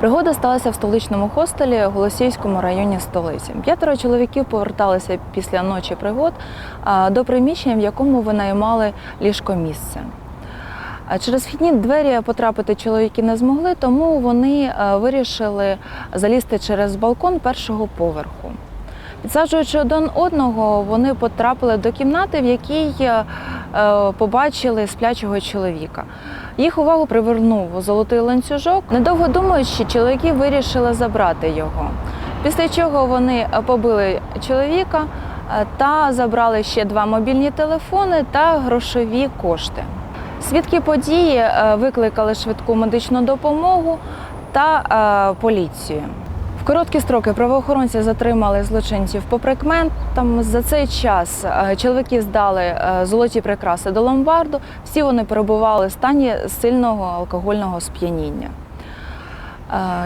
Пригода сталася в столичному хостелі в Голосіївському районі столиці. П'ятеро чоловіків поверталися після ночі пригод до приміщення, в якому винаймали ліжкомісце. Через вхідні двері потрапити чоловіки не змогли, тому вони вирішили залізти через балкон першого поверху. Підсаджуючи один одного, вони потрапили до кімнати, в якій побачили сплячого чоловіка. Їх увагу привернув золотий ланцюжок. Недовго думаючи, чоловіки вирішили забрати його. Після чого вони е, побили чоловіка е, та забрали ще два мобільні телефони та грошові кошти. Свідки події е, викликали швидку медичну допомогу та поліцію. Короткі строки правоохоронці затримали злочинців по прикметам. За цей час е, чоловіки здали е, золоті прикраси до ломбарду. Всі вони перебували в стані сильного алкогольного сп'яніння.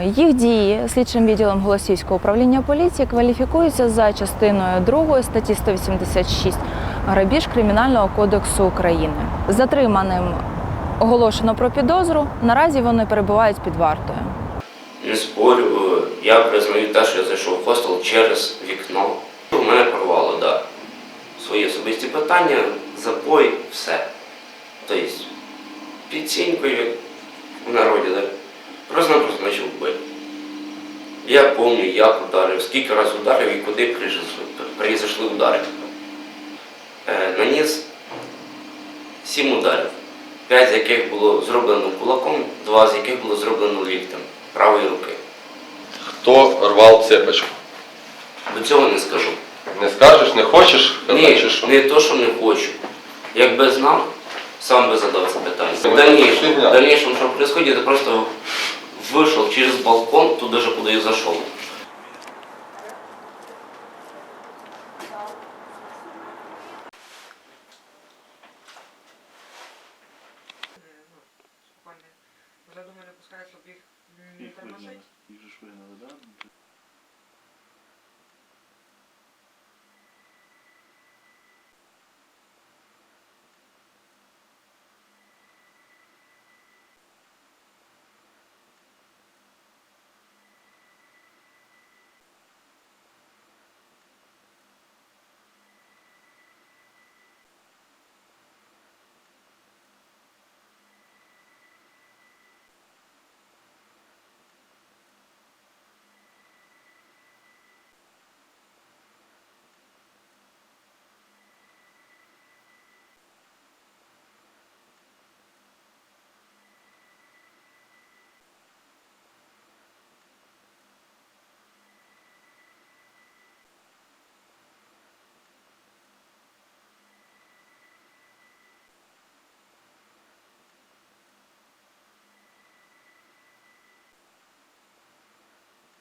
Е, Їх дії слідчим відділом Голосівського управління поліції кваліфікуються за частиною 2 статті 186 грабіж Кримінального кодексу України. Затриманим оголошено про підозру. Наразі вони перебувають під вартою. Не спорю, е, я признаю те, що я зайшов в хостел через вікно. У мене порвало, так. Да. Свої особисті питання, запой, все. Тобто, підцінькою, як в народі, да. просто-напросто почав бити. Я пам'ятаю, як ударив, скільки разів ударив і куди прийшли- удари. Е, наніс сім ударів, п'ять з яких було зроблено кулаком, два з яких було зроблено ліктем правої руки. Хто рвав цепочку? До цього не скажу. Не скажеш, не хочеш? Ні, чи що? не то, що не хочу. Якби знав, сам би задав це питання. В дальнейшем, в дальнейшем, что происходит, я просто вышел через балкон, туда же, куда и зашел. Вже думаю, не пускають, щоб їх не тормошить. Їх же ж вигнали, да?